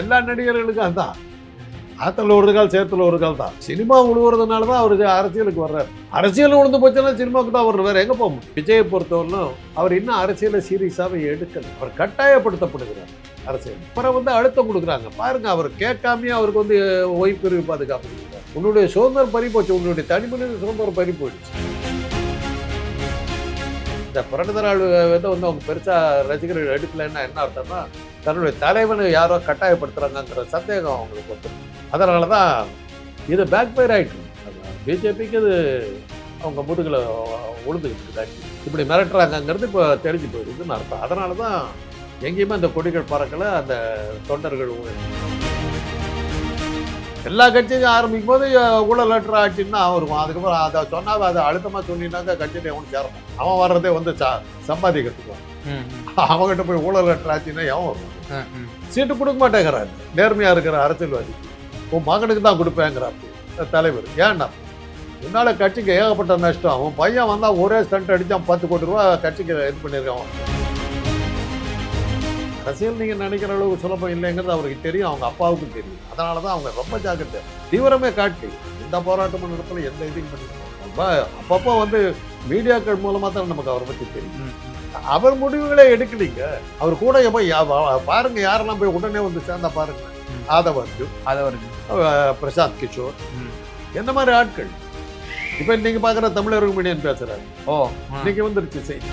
எல்லா நடிகர்களுக்கும் அதுதான் ஆத்துல ஒரு கால் சேத்துல ஒரு கால் தான். சினிமா உழுவுறதுனால தான் அவருக்கு அரசியலுக்கு வர்றாரு. அரசியல் உழுந்து போச்சுன்னா சினிமாவுக்கு தான் அவர் வேற எங்கே போக முடியும்? விஜயை பொறுத்தவரையிலும் அவர் இன்னும் அரசியலை சீரியஸாகவே எடுக்கல. அவர் கட்டாயப்படுத்தப்படுகிறார் அரசியல். அப்புறம் வந்து அழுத்தம் கொடுக்குறாங்க. பாருங்க அவர் கேட்காமயே அவருக்கு வந்து ஓய்வு பாதுகாப்பு உன்னுடைய சுதந்திரம் பறி போச்சு. உன்னுடைய தனிமனித சுதந்திரம் பறி போயிடுச்சு. இந்த பிறந்த நாள் வந்து வந்து அவங்க பெருசாக ரசிகர்கள் எடுக்கலைன்னா என்ன அர்த்தம்னா தன்னுடைய தலைவனை யாரோ கட்டாயப்படுத்துகிறாங்கங்கிற சந்தேகம் அவங்களுக்கு வந்து. அதனால தான் இது பேக் ஃபயர் ஆகிட்டு பிஜேபிக்கு இது அவங்க முதுகில் உழுந்துக்கிட்டு இருக்குது இப்படி மிரட்டுறாங்கங்கிறது இப்போ தெரிஞ்சு போயிருக்குன்னு அர்த்தம். அதனால தான் எங்கேயுமே அந்த கொடிகள் பறக்கலை அந்த தொண்டர்கள் எல்லா கட்சியும் ஆரம்பிக்கும் போது ஊழல் லெட்டர் ஆச்சுன்னா இருக்கும் அதுக்கப்புறம் அதை சொன்னா அதை அழுத்தமாக சொன்னீங்கன்னாக்கா கட்சியில் எவனும் சேரணும் அவன் வர்றதே வந்து ச சம்பாதிக்கிறதுக்கு. அவன்கிட்ட போய் ஊழல் லெட்டர் ஆச்சுன்னா எவன் வரும் சீட்டு கொடுக்க மாட்டேங்கிறாரு. நேர்மையா இருக்கிற அரசியல்வாதி. உன் மகனுக்கு தான் கொடுப்பேங்கிறாரு தலைவர். ஏன்னா உன்னால கட்சிக்கு ஏகப்பட்ட நஷ்டம். அவன் பையன் வந்தா ஒரே ஸ்டண்ட் அடிச்சான் பத்து கோடி ரூபா கட்சிக்கு இது பண்ணியிருக்கான். அரசியல் நீங்க நினைக்கிற அளவுக்கு சுலபம் இல்லைங்கிறது அவருக்கு தெரியும் அவங்க அப்பாவுக்கும் தெரியும். அதனால தான் அவங்க ரொம்ப ஜாக்கிரதை. தீவிரமே காட்டி எந்த போராட்டம் இடத்துல எந்த இதையும் பண்ணிருக்கோம் அப்பப்போ வந்து மீடியாக்கள் மூலமா தான் நமக்கு அவரை பத்தி தெரியும். அவர் முடிவுகளே எடுக்கலீங்க. அவர் கூட போய் பாருங்க யாரெல்லாம் போய் உடனே வந்து சேர்ந்தா பாருங்க. ம். ஆதவ அர்ஜுன் அது வருது அஹ் பிரசாந்த் கிஷோர். என்ன மாதிரி ஆட்கள்? இப்ப நீங்க பாக்குற தமிழர் மீடியன் பேசுறாரு. ஓ இன்னைக்கு வந்துருச்சு செய்தி.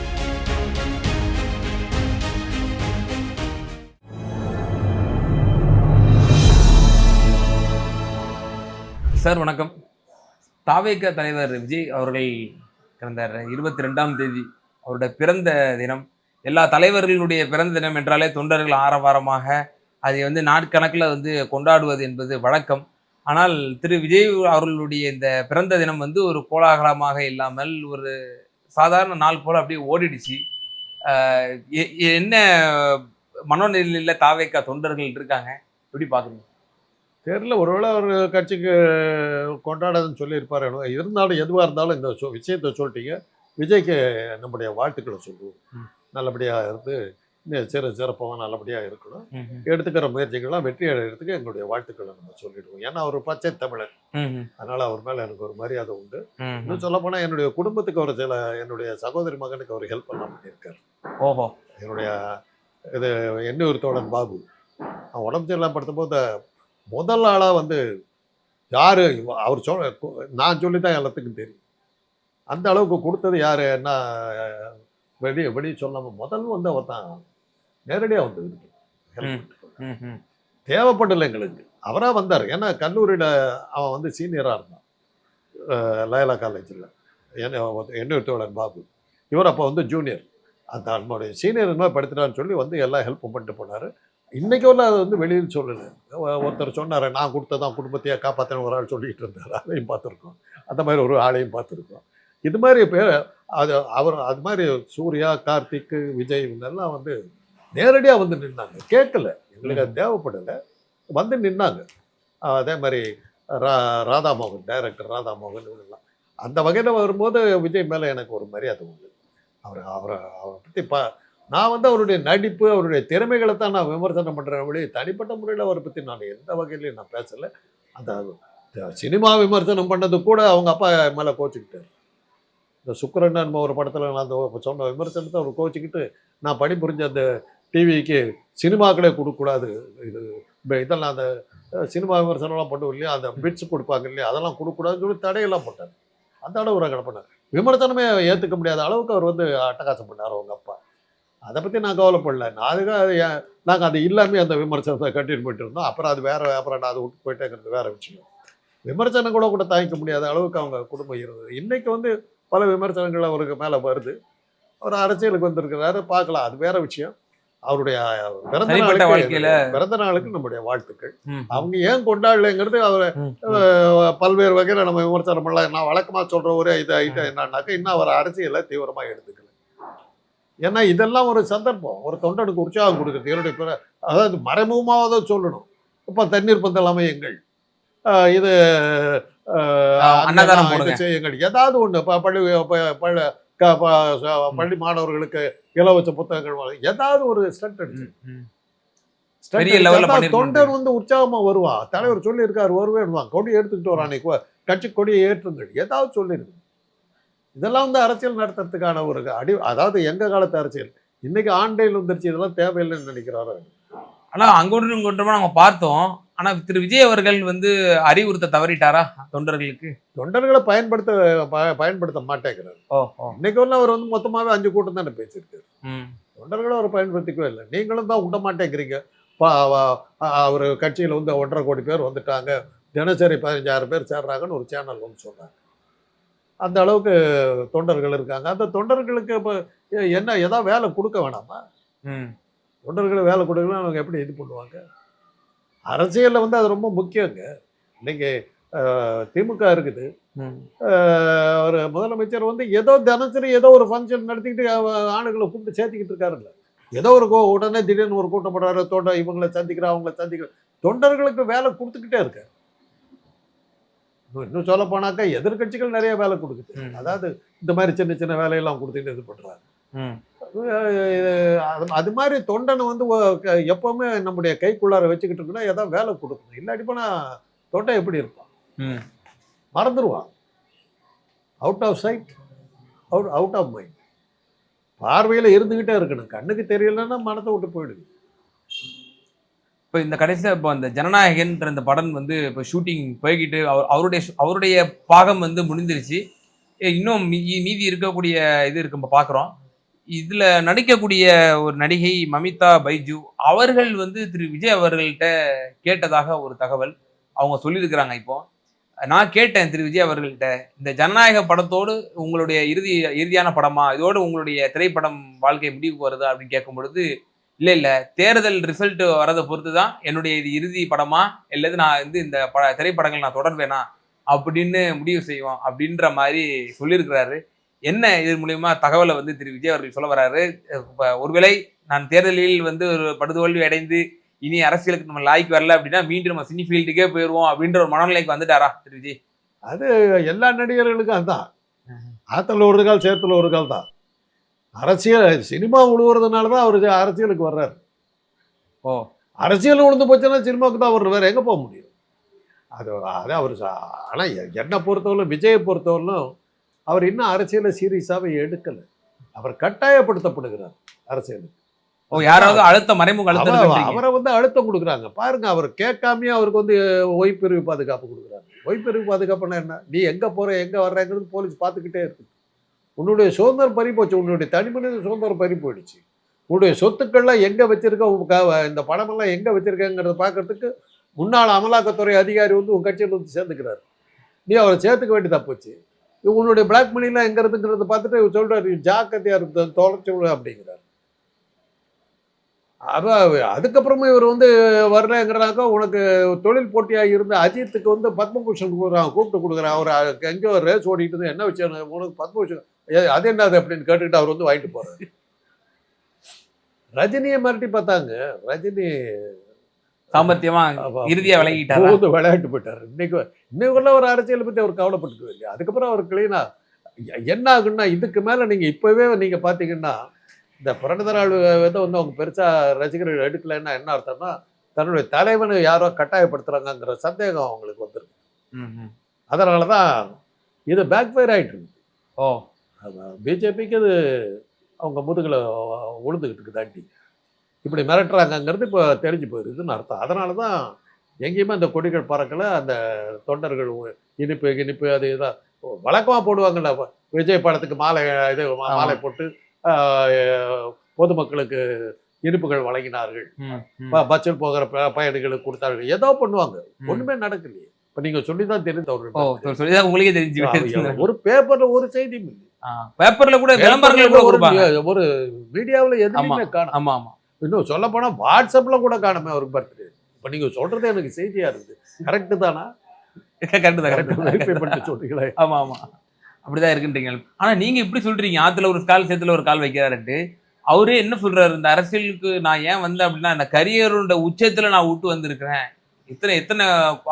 சார் வணக்கம். தாவேக தலைவர் விஜய் அவர்கள் கடந்த இருபத்தி ரெண்டாம் தேதி. அவருடைய பிறந்த தினம். எல்லா தலைவர்களுடைய பிறந்த தினம் என்றாலே தொண்டர்கள் ஆரவாரமாக அதை வந்து நாட்கணக்கில் வந்து கொண்டாடுவது என்பது வழக்கம். ஆனால் திரு விஜய் அவர்களுடைய இந்த பிறந்த தினம் வந்து ஒரு கோலாகலமாக இல்லாமல் ஒரு சாதாரண நாள் போல் அப்படியே ஓடிடுச்சு. என்ன மனோநிலையில் தாவேக்கா தொண்டர்கள் இருக்காங்க? எப்படி பார்க்குறீங்க? தெரியல ஒருவேளை அவர் கட்சிக்கு கொண்டாடாதுன்னு சொல்லியிருப்பாரு இருந்தாலும் எதுவாக இருந்தாலும் இந்த சொ- விஷயத்தை சொல்லிட்டீங்க. விஜய்க்கு நம்முடைய வாழ்த்துக்களை சொல்லுவோம். ம். நல்லபடியா இருந்து சிற சிறப்பாக நல்லபடியா இருக்கணும். எடுத்துக்கிற முயற்சிகள்லாம் வெற்றி அடைகிறதுக்கு எங்களுடைய வாழ்த்துக்களை நம்ம சொல்லிடுவோம். ஏன்னா அவர் பச்சை தமிழர் அதனால அவர் மேல எனக்கு ஒரு மரியாதை உண்டு. இன்னும் சொல்ல போனா என்னுடைய குடும்பத்துக்கு ஒரு சில என்னுடைய சகோதரி மகனுக்கு அவர் ஹெல்ப் பண்ணலாம் பண்ணியிருக்காரு ஓஹோ. என்னுடைய இது எண்ணூர் தோழன் பாபு. அவன் உடம்பு சரியில்லாம படுத்தும்போது முதல் ஆளா வந்து யாரு? அவர் சொல் நான் சொல்லி தான் எல்லாத்துக்கும் தெரியும். அந்த அளவுக்கு கொடுத்தது யாரு? என்ன வெளியே வெளியே சொல்லாம முதல் வந்து அவர் தான் நேரடியா வந்து இருக்கு. தேவைப்படல எங்களுக்கு. அவரா வந்தார். ஏன்னா கல்லூரியில அவன் வந்து சீனியரா இருந்தான். லயலா காலேஜில். எண்ணூர் தோழன் பாபு. இவர் அப்போ வந்து ஜூனியர் அந்த நம்மளுடைய சீனியர் மாதிரி படுத்துட்டான்னு சொல்லி வந்து எல்லாம் ஹெல்ப் பண்ணிட்டு போனார். இன்றைக்கி உள்ள அது வந்து வெளியில் சொல்லலை. ஒருத்தர் சொன்னார் நான் கொடுத்ததான் குடும்பத்தையே காப்பாற்றின ஒரு ஆள் சொல்லிக்கிட்டு இருந்தார். அதையும் பார்த்துருக்கோம். அந்த மாதிரி ஒரு ஆளையும் பார்த்துருக்கோம். இது மாதிரி பேர் அது அவர் அது மாதிரி சூர்யா கார்த்திக் விஜய் இவங்கெல்லாம் வந்து நேரடியாக வந்து நின்னாங்க. கேட்கல. எங்களுக்கு அது தேவைப்படலை. வந்து நின்னாங்க. அதே மாதிரி ரா ராதாமோகன் டைரக்டர் ராதாமோகன் இவங்கெல்லாம். அந்த வகையில் வரும்போது விஜய் மேலே எனக்கு ஒரு மரியாதை உண்டு. அவர் அவரை அவரை பற்றி பா நான் வந்து அவருடைய நடிப்பு அவருடைய திறமைகளை தான் நான் விமர்சனம் பண்ணுறேன் வழி தனிப்பட்ட முறையில் அவரை பற்றி நான் எந்த வகையிலையும் நான் பேசலை. அந்த சினிமா விமர்சனம் பண்ணது கூட அவங்க அப்பா மேலே கோச்சிக்கிட்டார். இந்த சுக்கரண்ணன் ஒரு படத்தில் நான் அந்த சொன்ன விமர்சனத்தை அவர் கோச்சிக்கிட்டு நான் பணிபுரிஞ்ச அந்த டிவிக்கு சினிமாக்களே கொடுக்கக்கூடாது. இது இதெல்லாம் அந்த சினிமா விமர்சனம்லாம் பண்ணுவோம் இல்லையா? அந்த பிட்ஸ் கொடுப்பாங்க இல்லையா? அதெல்லாம் கொடுக்கக்கூடாதுன்னு சொல்லி தடையெல்லாம் போட்டார். அந்த அளவு ஒரு கடை பண்ணார் விமர்சனமே ஏற்றுக்க முடியாத அளவுக்கு அவர் வந்து அட்டகாசம் பண்ணார் அவங்க அப்பா. அதை பற்றி நான் கவலைப்படல. நான் அதுக்காக நாங்கள் அது இல்லாமல் அந்த விமர்சனத்தை கட்டிட்டு போயிட்டு இருந்தோம். அப்புறம் அது வேற அப்புறம் நான் அதை விட்டு போயிட்டேங்கிறது வேற விஷயம். விமர்சனம் கூட கூட தாங்கிக்க முடியாத அளவுக்கு அவங்க குடும்பம் இருந்தது. இன்னைக்கு வந்து பல விமர்சனங்கள் அவருக்கு மேலே வருது. அவர் அரசியலுக்கு வந்திருக்கிறாரு பார்க்கலாம். அது வேற விஷயம். அவருடைய பிறந்த நாளுக்கு பிறந்த நாளுக்கு நம்முடைய வாழ்த்துக்கள். அவங்க ஏன் கொண்டாடலைங்கிறது அவரை பல்வேறு வகையில் நம்ம விமர்சனம் பண்ணலாம் நான் வழக்கமாக சொல்ற ஒரே இது ஐட்டம் என்னன்னாக்கா இன்னும் அவர் அரசியலை தீவிரமாக எடுத்துக்கல. ஏன்னா இதெல்லாம் ஒரு சந்தர்ப்பம். ஒரு தொண்டனுக்கு உற்சாகம் கொடுக்குறது. என்னுடைய அதாவது மறைமுகமாக சொல்லணும். இப்போ தண்ணீர் பந்தல் எங்கள் இது. செய்யுங்கள். ஏதாவது ஒன்று பள்ளி பள்ளி மாணவர்களுக்கு இலவச புத்தகங்கள். ஏதாவது ஒரு ஸ்டண்ட் அடிச்சு. தொண்டன் வந்து உற்சாகமா வருவான். தலைவர் சொல்லி இருக்காரு வருவேன் கொடி எடுத்துக்கிட்டு வரான் கட்சி கொடியை ஏற்றுங்கள். ஏதாவது சொல்லிருக்கு இதெல்லாம் வந்து அரசியல் நடத்துறதுக்கான ஒரு அடி அதாவது எங்க காலத்து அரசியல்? இன்னைக்கு ஆண்டையில் வந்துருச்சு இதெல்லாம் தேவையில்லைன்னு நினைக்கிறாரு? ஆனா அங்கொன்றும் இங்கொன்றுமா நம்ம பார்த்தோம். ஆனா திரு. விஜய் அவர்கள் வந்து அறிவுறுத்த தவறிட்டாரா தொண்டர்களுக்கு? தொண்டர்களை பயன்படுத்த பயன்படுத்த மாட்டேங்கிறார். இன்னைக்கு வந்து அவர் வந்து மொத்தமாவே அஞ்சு கூட்டம் தானே பேசியிருக்காரு. ம். தொண்டர்களும் அவர் பயன்படுத்திக்கவே இல்லை. நீங்களும் தான் விட மாட்டேங்கிறீங்க. அவர் கட்சியில் வந்து ஒன்றரை கோடி பேர் வந்துட்டாங்க. தினசரி பதினஞ்சாயிரம் பேர் சேர்றாங்கன்னு ஒரு சேனல் வந்து சொன்னாங்க அந்த அளவுக்கு தொண்டர்கள் இருக்காங்க. அந்த தொண்டர்களுக்கு இப்போ என்ன ஏதாவது வேலை கொடுக்க வேணாமா? தொண்டர்கள் வேலை கொடுக்கலாம் அவங்க எப்படி இது பண்ணுவாங்க? அரசியலில் வந்து அது ரொம்ப முக்கியங்க. இன்னைக்கு திமுக இருக்குது. ஒரு முதலமைச்சர் வந்து ஏதோ தினசரி ஏதோ ஒரு ஃபங்க்ஷன் நடத்திக்கிட்டு ஆளுங்களை கூப்பிட்டு சேர்த்துக்கிட்டு இருக்காருல்ல. ஏதோ ஒரு கோ- உடனே திடீர்னு ஒரு கூட்டம் போடுறாரு தொண்டை இவங்களை சந்திக்கிற அவங்கள சந்திக்கிற. தொண்டர்களுக்கு வேலை கொடுத்துக்கிட்டே இருக்காரு. இன்னும் சொல்ல போனாக்கா எதிர்க்கட்சிகள் நிறைய வேலை கொடுக்குது. அதாவது இந்த மாதிரி சின்ன சின்ன வேலையெல்லாம் கொடுத்துட்டு இது அஹ் அது- அது மாதிரி தொண்டனை வந்து எப்பவுமே நம்முடைய கைக்குள்ளார வச்சுக்கிட்டு இருக்குன்னா ஏதாவது வேலை கொடுக்கணும். இல்லாட்டி போனா தொண்டை எப்படி இருப்பான்? மறந்துடுவான் out of sight out out of mind பார்வையில் இருந்துக்கிட்டே இருக்கணும். கண்ணுக்கு தெரியலன்னா மனத்தை விட்டு போயிடுது. இப்போ இந்த கடைசியில் இப்போ அந்த ஜனநாயகன்ற இந்த படம் வந்து இப்போ ஷூட்டிங் போய்கிட்டு அவர் அவருடைய அவருடைய பாகம் வந்து முடிஞ்சிருச்சு. இன்னும் மீ- மீதி இருக்கக்கூடிய இது இருக்கு நம்ம பார்க்குறோம் இதில் நடிக்கக்கூடிய ஒரு நடிகை மமிதா பைஜு அவர்கள் வந்து திரு விஜய் அவர்கள்ட்ட கேட்டதாக ஒரு தகவல் அவங்க சொல்லியிருக்கிறாங்க இப்போ. நான் கேட்டேன் திரு விஜய் அவர்கள்ட்ட இந்த ஜனநாயக படத்தோடு உங்களுடைய இறுதி இறுதியான படமா? இதோடு உங்களுடைய திரைப்படம் வாழ்க்கை முடிவுக்கு வருதா? அப்படின்னு கேட்கும் பொழுது இல்ல இல்ல. தேர்தல் ரிசல்ட் வரதை பொறுத்து தான் என்னுடைய இது இறுதி படமா இல்லது நான் வந்து இந்த ப திரைப்படங்கள் நான் தொடர்வேனா அப்படின்னு முடிவு செய்வோம் அப்படின்ற மாதிரி சொல்லியிருக்கிறாரு. என்ன இது மூலியமா தகவலை வந்து திரு விஜய் அவர்கள் சொல்ல வராரு இப்ப ஒருவேளை நான் தேர்தலில் வந்து ஒரு படுதோல்வி அடைந்து இனி அரசியலுக்கு நம்ம லாய்க்கு வரல அப்படின்னா மீண்டும் நம்ம சினி ஃபீல்டுக்கே போயிடுவோம் அப்படின்ற ஒரு மனநிலைக்கு வந்துட்டாரா திரு விஜய்? எல்லா நடிகர்களுக்கும் அதுதான் ஆத்துல ஒரு கால் சேத்துல ஒரு கால் தான். அரசியல் சினிமா உழுவுறதுனால தான் அவர் அரசியலுக்கு வர்றாரு. ஓ அரசியல் உழுந்து போச்சுன்னா சினிமாவுக்கு தான் அவர் வேற எங்க போக முடியும்? அது அது அவர் ஆனால் என்னை பொறுத்தவரை விஜயை பொறுத்தவரையிலும் அவர் இன்னும் அரசியலை சீரியஸாகவே எடுக்கலை. அவர் கட்டாயப்படுத்தப்படுகிறார் அரசியலுக்கு. ஓ யாராவது அழுத்த மறைமுக அழுத்தம். அவரை வந்து அழுத்தம் கொடுக்குறாங்க. பாருங்க அவர் கேட்காமயே அவருக்கு வந்து ஒய்பிரிவு பாதுகாப்பு கொடுக்குறாங்க ஒய்பிரிவு பாதுகாப்புனா என்ன? நீ எங்க போற எங்க வர்றங்கிறது போலீஸ் பார்த்துக்கிட்டே இருக்கு. உன்னுடைய சுதந்திரம் பறி போச்சு. உன்னுடைய தனிமனித சுதந்திரம் பறி போயிடுச்சு. உன்னுடைய சொத்துக்கள்லாம் எங்கே வச்சிருக்க? க- இந்த பணமெல்லாம் எங்கே வச்சிருக்கங்கிறத பார்க்கறதுக்கு முன்னாள் அமலாக்கத்துறை அதிகாரி வந்து உன் கட்சியில் வந்து சேர்ந்துக்கிறார். நீ அவரை சேர்த்துக்க வேண்டியதாக போச்சு. உன்னுடைய பிளாக் மணிலாம் எங்கே இருக்குங்கிறத பார்த்துட்டு இவர் ஜாக்கிரதையாக ஜாக்கிரதையா இருக்கு தொலைச்சு விடு அப்படிங்கிறார். அப்ப அதுக்கப்புறமா இவர் வந்து வரலங்கிறாக்கா உனக்கு தொழில் போட்டியாக இருந்த அஜித்துக்கு வந்து பத்மபூஷன் கொடுக்குறான் கூப்பிட்டு கொடுக்குறான் அவர் எங்கேயோ ரேஸ் ஓடிட்டு என்ன விஷயம்? உனக்கு பத்மபூஷன் அது என்னது அப்படின்னு கேட்டுக்கிட்டு அவர் வந்து வாங்கிட்டு போறாரு. ரஜினியை மிரட்டி பார்த்தாங்க. ரஜினி சாமர்த்தியமா இறுதியா விலகிட்டாரா போது விளையாட்டு போயிட்டார். இன்னைக்கு இன்னைக்குள்ள ஒரு அரசியலை பத்தி அவர் கவலைப்பட்டுக்கவே இல்லையா? அதுக்கப்புறம் அவர் கிளீனா என்ன ஆகுன்னா இதுக்கு மேல நீங்க இப்பவே நீங்க பாத்தீங்கன்னா இந்த பிறந்தநாள் வந்து வந்து அவங்க பெருசா ரசிகர்கள் எடுக்கலைன்னா என்ன அர்த்தம்னா தன்னுடைய தலைவனை யாரோ கட்டாயப்படுத்துறாங்கங்கிற சந்தேகம் அவங்களுக்கு வந்துருக்கு. அதனால தான் இது பேக் ஃபயர் ஆயிட்டு இருக்கு. ஓ. பிஜேபிக்கு இது அவங்க முதுகில் உளுந்துக்கிட்டு இருக்கு தாண்டி இப்படி மிரட்டுறாங்கங்கிறது இப்போ தெரிஞ்சு போயிருதுன்னு அர்த்தம். அதனால தான் எங்கேயுமே அந்த கொடிகள் பறக்கலை அந்த தொண்டர்கள் இனிப்பு இனிப்பு அது இதாக வழக்கமாக போடுவாங்கல்ல அப்ப விஜய் படத்துக்கு மாலை இது. மாலை போட்டு பொதுமக்களுக்கு இனிப்புகள் வழங்கினார்கள். ம், ம். ப- பஸ்ஸில் போகிற பயணிகளுக்கு கொடுத்தார்கள். ஏதோ பண்ணுவாங்க. ம். ஒன்றுமே நடக்கலையே. இப்போ நீங்கள் சொல்லி தான் தெரிந்து ஓ அவர்கள் சொல் சொல்லிதான் உங்களுக்கே தெரிஞ்சு ஒரு பேப்பர்ல ஒரு செய்தியும் இல்லை. பேப்பர்ல கூட விளம்பரங்கள் கூட கொடுப்பாங்க. ஒரு மீடியாவுல எதுவுமே காணும் ஆமா ஆமா. இன்னும் சொல்ல போனா வாட்ஸ்அப்ல கூட காணுமே அவருக்கு பர்த்டே. இப்ப நீங்க சொல்றது எனக்கு செய்தியா இருக்குது. கரெக்ட் தானா? கரெக்ட் தான் கரெக்ட் சொல்றீங்களே. ஆமா ஆமா. அப்படிதான் இருக்குன்றீங்க. ஆனா நீங்க இப்படி சொல்றீங்க. ஆத்துல ஒரு கால் சேத்துல ஒரு கால் வைக்கிறாருன்ட்டு. அவரே என்ன சொல்றாரு? இந்த அரசியலுக்கு நான் ஏன் வந்தேன் அப்படின்னா இந்த கரியரோட உச்சத்துல நான் விட்டு வந்திருக்கிறேன். இத்தனை எத்தனை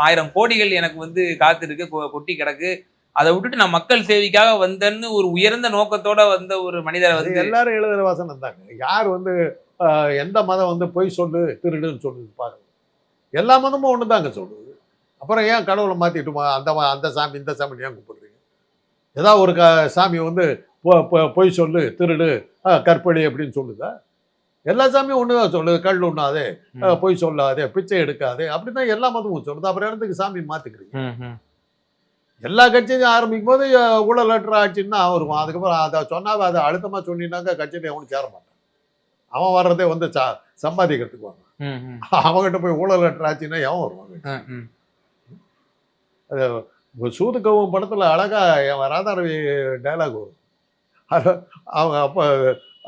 ஆயிரம் கோடிகள் எனக்கு வந்து காத்திருக்கு கொட்டி கிடக்கு. அதை விட்டுட்டு நான் மக்கள் சேவைக்காக வந்தேன்னு ஒரு உயர்ந்த நோக்கத்தோட வந்த ஒரு மனிதரை வந்து எல்லாரும் எழுதுற வசனம் தாங்க. யார் வந்து எந்த மதம் வந்து பொய் சொல்லு திருடுன்னு சொல்லுது பாருங்க. எல்லா மதமும் ஒன்று தாங்க சொல்லுது. அப்புறம் ஏன் கடவுளை மாற்றிட்டுமா அந்த அந்த சாமி இந்த சாமி ஏன் கூப்பிடுறீங்க ஏதாவது ஒரு க சாமி வந்து பொய் சொல்லு திருடு கற்பழி அப்படின்னு சொல்லுதா? எல்லா சாமியும் ஒன்று தான் சொல்லுது. கல் உண்ணாதே பொய் சொல்லாதே பிச்சை எடுக்காதே அப்படி தான் எல்லா மதமும் சொல்லுது. அப்புறம் இடத்துக்கு சாமி மாற்றிக்கிறீங்க. எல்லா கட்சியும் ஆரம்பிக்கும் போது ஊழல் லெட்டர் ஆச்சுன்னு வரும் அதுக்கப்புறம் அதை சொன்னாவே அதை அழுத்தமாக சொன்னீங்கன்னாக்கா கட்சியில் எவனும் சேர மாட்டான். அவன் வர்றதே வந்து சா சம்பாதிக்கிறதுக்கு வரான். அவங்ககிட்ட போய் ஊழல் லெட்டர் ஆச்சுன்னா எவன் வருவாங்க ம், இப்போ சூதுக்கவும் படத்தில் அழகா என் ராதாரவி டைலாக் வரும். அது அவங்க அப்பா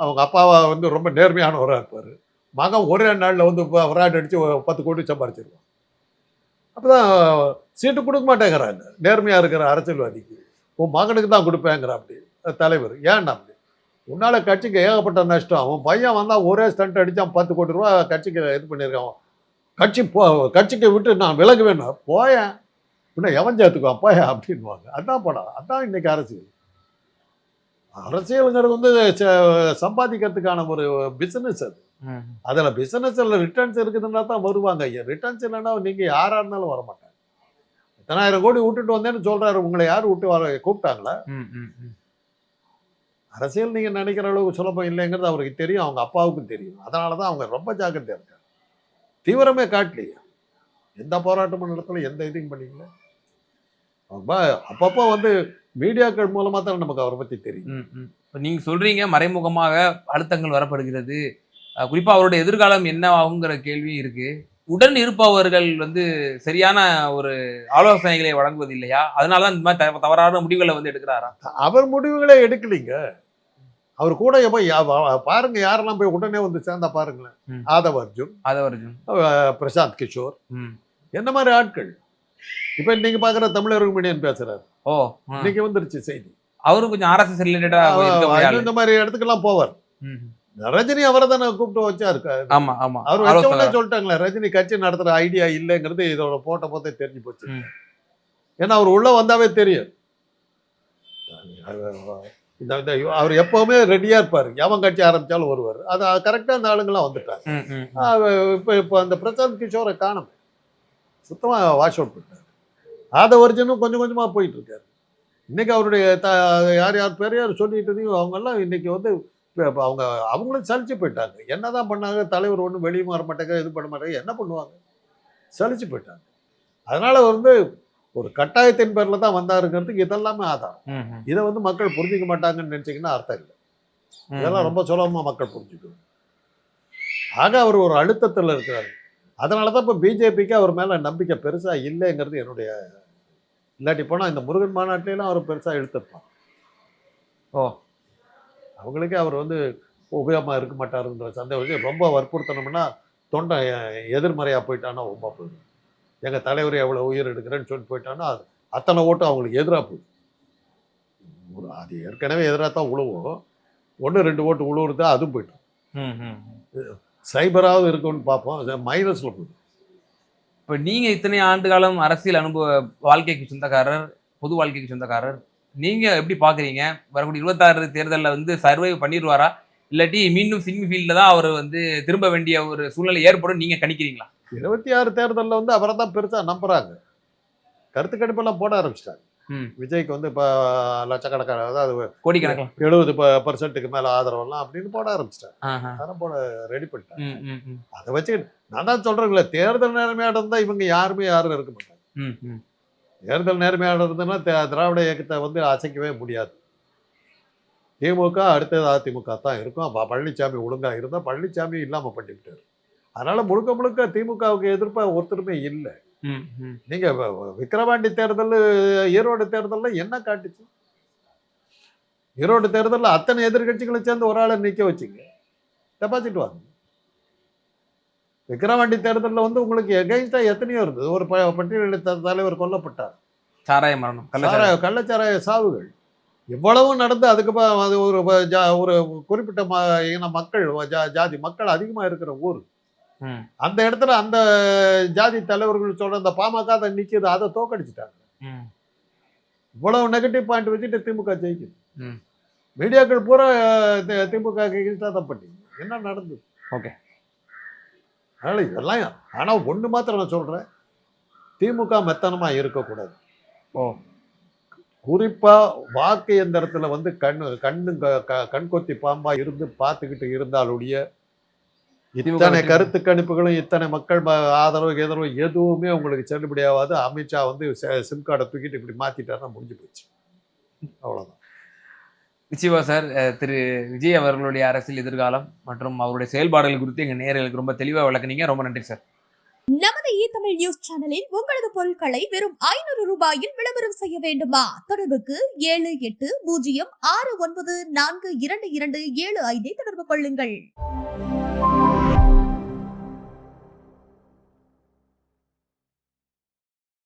அவங்க அப்பாவை வந்து ரொம்ப நேர்மையானவராக இருப்பார். மகன் ஒரே நாளில் வந்து இப்போ விராட் அடித்து பத்து கோடி சம்பாரிச்சிருவான். அப்பதான் சீட்டு கொடுக்க மாட்டேங்கிறாங்க. நேர்மையாக இருக்கிற அரசியல்வாதிக்கு. உன் மகனுக்கு தான் கொடுப்பேங்கிற அப்படி தலைவர். ஏன்டா அப்படி? உன்னால் கட்சிக்கு ஏகப்பட்ட நஷ்டம். அவன் பையன் வந்தால் ஒரே ஸ்டண்ட் அடித்தான் பத்து கோடி ரூபா கட்சிக்கு இது பண்ணியிருக்கான். கட்சி போ கட்சிக்கு விட்டு நான் விலகு வேணும் போயேன். இன்னும் எவன் சேர்த்துக்குவான்? போயா அப்படின்வாங்க அதான் படம். அதான் இன்னைக்கு அரசியல். அரசியலுங்கிறது வந்து சம்பாதிக்கிறதுக்கான ஒரு பிசினஸ் அது. அதில் பிசினஸ்ல ரிட்டர்ன்ஸ் இருக்குதுன்னா தான் வருவாங்க. ரிட்டர்ன்ஸ் இல்லைன்னா நீங்கள் யாராக இருந்தாலும் வர மாட்டாங்க எத்தனாயிரம் கோடி விட்டுட்டு வந்தேன்னு சொல்றாரு. உங்களை யார் விட்டு வர கூப்பிட்டாங்களா. அரசியல் நீங்கள் நினைக்கிற அளவுக்கு சுலபம் இல்லைங்கிறது அவருக்கு தெரியும். அவங்க அப்பாவுக்கும் தெரியும். அதனால தான் அவங்க ரொம்ப ஜாக்கிரதையாக இருக்காங்க. தீவிரமே காட்டலையே. எந்த போராட்டமும் நடத்தல எந்த இதையும் பண்ணிக்கல அப்பப்போ வந்து மீடியாக்கள் மூலமாக தான் நமக்கு அவரை பற்றி தெரியும். இப்ப நீங்க சொல்றீங்க மறைமுகமாக அழுத்தங்கள் வரப்படுகிறது. அஹ் குறிப்பா அவருடைய எதிர்காலம் என்ன ஆகுங்கிற கேள்வி இருக்கு. உடன் இருப்பவர்கள் வந்து சரியான ஒரு ஆலோசனைகளை வழங்குவது இல்லையா அதனாலதான் இந்த மாதிரி தவறான முடிவுகளை வந்து எடுக்கிறாரா? அவர் முடிவுகளே எடுக்கலீங்க. அவர் கூட போய் பாருங்க யாரெல்லாம் போய் உடனே வந்து சேர்ந்தா பாருங்களேன். ம். ஆதவ் அர்ஜுன் ஆதவர்ஜுன் பிரசாந்த் கிஷோர். என்ன மாதிரி ஆட்கள்? இப்ப நீங்க பாக்குற தமிழர் மீடியன் பேசுறாரு. ஓ. இன்னைக்கு வந்துருச்சு செய்தி. அவரு கொஞ்சம் ஆர்எஸ்எஸ் ரிலேட்டடா. இந்த மாதிரி இடத்துக்கெல்லாம் போவார். ரஜினி அவரை தானே கூப்பிட்டு வச்சாரு. ஆமா ஆமா. அவர் வச்ச ஆலோசகர். சொல்லிட்டாங்களே ரஜினி கட்சி நடத்துற ஐடியா இல்லைங்கிறது இதோட போட்ட போதே தெரிஞ்சு போச்சு. ஏன்னா அவர் உள்ள வந்தாவே தெரியும். இந்த அவர் எப்பவுமே ரெடியா இருப்பாரு. எவன் கட்சி ஆரம்பிச்சாலும் வருவார். அது கரெக்டா அந்த ஆளுங்கெல்லாம் வந்துட்டாங்க. இப்ப இப்ப அந்த பிரசாந்த் கிஷோரை காணும். சுத்தமா வாஷ் அவுட் பண்ணிட்டாரு. ஆதவர்ஜனும் கொஞ்சம் கொஞ்சமா போயிட்டு இருக்காரு இன்னைக்கு அவருடைய த யார் யார் பெரியார் சொல்லிட்டதையும் அவங்கெல்லாம் இன்னைக்கு வந்து அவங்க அவங்களும் சலிச்சு போயிட்டாங்க. என்னதான் பண்ணாங்க தலைவர் ஒன்றும் வெளியே வர மாட்டாங்க இது பண்ண மாட்டாங்க என்ன பண்ணுவாங்க? சலிச்சு போயிட்டாங்க. அதனால வந்து ஒரு கட்டாயத்தின் பேர்ல தான் வந்தாருங்கிறதுக்கு இதெல்லாமே ஆதாரம். இதை வந்து மக்கள் புரிஞ்சுக்க மாட்டாங்கன்னு நினைச்சீங்கன்னா அர்த்தம் இல்லை. இதெல்லாம் ரொம்ப சுலபமா மக்கள் புரிஞ்சுக்கணும் ஆக அவர் ஒரு அழுத்தத்தில் இருக்கிறார். அதனால தான் இப்போ பிஜேபிக்கு அவர் மேல நம்பிக்கை பெருசா இல்லைங்கிறது என்னுடைய இல்லாட்டி போனா இந்த முருகன் மாநாட்டிலாம் அவர் பெருசா இழுத்துருப்பான் ஓ அவங்களுக்கே அவர் வந்து உபயோகமா இருக்க மாட்டாருன்ற சந்தேகம் ரொம்ப வற்புறுத்தணும்னா தொண்டை எ- எதிர்மறையா போயிட்டான்னா ரொம்ப போயிடும். எங்க தலைவர் எவ்வளவு உயிர் எடுக்கிறேன்னு சொல்லி போயிட்டான்னா அது அத்தனை ஓட்டம் அவங்களுக்கு எதிராக போயிடும். ஒரு அது ஏற்கனவே எதிராக தான் உழுவும். ஒன்று ரெண்டு ஓட்டு உழுவுறது அதுவும் போயிடும் ம், ம். சைபராவது இருக்கும்னு பார்ப்போம். மைனஸ்ல போயிடும். இப்ப நீங்க இத்தனை ஆண்டு காலம் அரசியல் அனுபவ வாழ்க்கைக்கு சொந்தக்காரர் பொது வாழ்க்கைக்கு சொந்தக்காரர். நீங்க எப்படி பாக்குறீங்க? வரக்கூடிய இருபத்தாறு தேர்தல்ல வந்து சர்வை பண்ணிடுவாரா? இல்லாட்டி மீண்டும் சினிமா ஃபீல்ட்ல தான் அவர் வந்து திரும்ப வேண்டிய ஒரு சூழ்நிலை ஏற்படும் நீங்க கணிக்கிறீங்களா? இருபத்தி ஆறு தேர்தலில் வந்து அவரை தான் பெருசா நம்புறாங்க. கருத்து கணிப்பெல்லாம் போட ஆரம்பிச்சிட்டாங்க. விஜய்க்கு வந்து இப்போ லட்சக்கணக்கான அதாவது கோடிக்கணக்கில். எழுபது பர்சன்ட்டுக்கு மேல ஆதரவெல்லாம் அப்படின்னு போட ஆரம்பிச்சிட்டாங்க. அதெல்லாம் போட ரெடி பண்ணிட்டாங்க. அதை வச்சு நான் தான் சொல்றேன்ல தேர்தல் நேர்மையாக இருந்தால் இவங்க யாருமே யாரும் இருக்க மாட்டாங்க. ம், ம். தேர்தல் நேர்மையாக இருந்ததுன்னா திராவிட இயக்கத்தை வந்து அசைக்கவே முடியாது. திமுக அடுத்தது அதிமுக தான் இருக்கும். அப்ப பழனிசாமி ஒழுங்கா இருந்தா பழனிசாமி இல்லாம பண்ணிவிட்டாரு அதனால முழுக்க முழுக்க திமுகவுக்கு எதிர்ப்பா ஒருத்தருமே இல்லை. ம், ம். நீங்க வ- வ- விக்கிரவாண்டி தேர்தல் ஈரோடு தேர்தல்ல என்ன காட்டுச்சு? ஈரோடு தேர்தல்ல அத்தனை எதிர்க்கட்சிகளை சேர்ந்து ஒரு ஆளை நிக்க வச்சுங்க. டெபாசிட் வாங்க. விக்கிரவாண்டி தேர்தல்ல வந்து உங்களுக்கு எகைன்ஸ்டா எத்தனையோ இருந்தது. ஒரு ப- பட்டியலிட்ட தலைவர் கொல்லப்பட்டார். சாராய மரணம் கள்ளச்சாராயம். சாராய கள்ளச்சாராய சாவுகள். இவ்வளவும் நடந்து அதுக்கு அது ஒரு ஜா- ஒரு குறிப்பிட்ட ம- இன மக்கள் ஜா- ஜாதி மக்கள் அதிகமா இருக்கிற ஊர். அந்த இடத்துல அந்த ஜாதி தலைவர்கள் சொல்ற அந்த பாமக அதை நிக்குது அதை தோக்கடிச்சிட்டாங்க. இவ்வளவு நெகட்டிவ் பாயிண்ட் வச்சுட்டு திமுக ஜெயிக்குது. மீடியாக்கள் பூரா திமுக எதிர்த்தா தான் பண்ணீங்க என்ன நடந்தது? ஓகே. அதனால இதெல்லாம் ஆனா ஒண்ணு மாத்திரம் நான் சொல்றேன். திமுக மெத்தனமா இருக்கக்கூடாது. ஓ. குறிப்பா வாக்கு எந்திரத்துல வந்து கண்ணு கண்ணு க- கண்கொத்தி பாம்பா இருந்து பார்த்துக்கிட்டு இருந்தாலுடைய இத்தனை கருத்து கணிப்புகளும் இத்தனை மக்கள் ஆதரவு எதிரவு எதுவுமே உங்களுக்கு செல்லுபடியாகாது. அமித்ஷா வந்து சிம் கார்டை தூக்கிட்டு இப்படி மாத்திட்டாருன்னா முடிஞ்சு போச்சு. அவ்வளவுதான். நிச்சயமா சார் திரு விஜய் அவர்களுடைய அரசியல் எதிர்காலம் மற்றும் அவருடைய செயல்பாடுகள் குறித்து எங்க நேர்களுக்கு ரொம்ப தெளிவாக விளக்குனீங்க. ரொம்ப நன்றி சார். நமது இ தமிழ் நியூஸ் சேனலில் உங்களது பொருட்களை வெறும் ஐநூறு ரூபாயில் விளம்பரம் செய்ய வேண்டுமா? தொடர்புக்கு ஏழு எட்டு பூஜ்ஜியம் ஆறு ஒன்பது நான்கு இரண்டு இரண்டு ஏழு ஐந்தை தொடர்பு கொள்ளுங்கள்.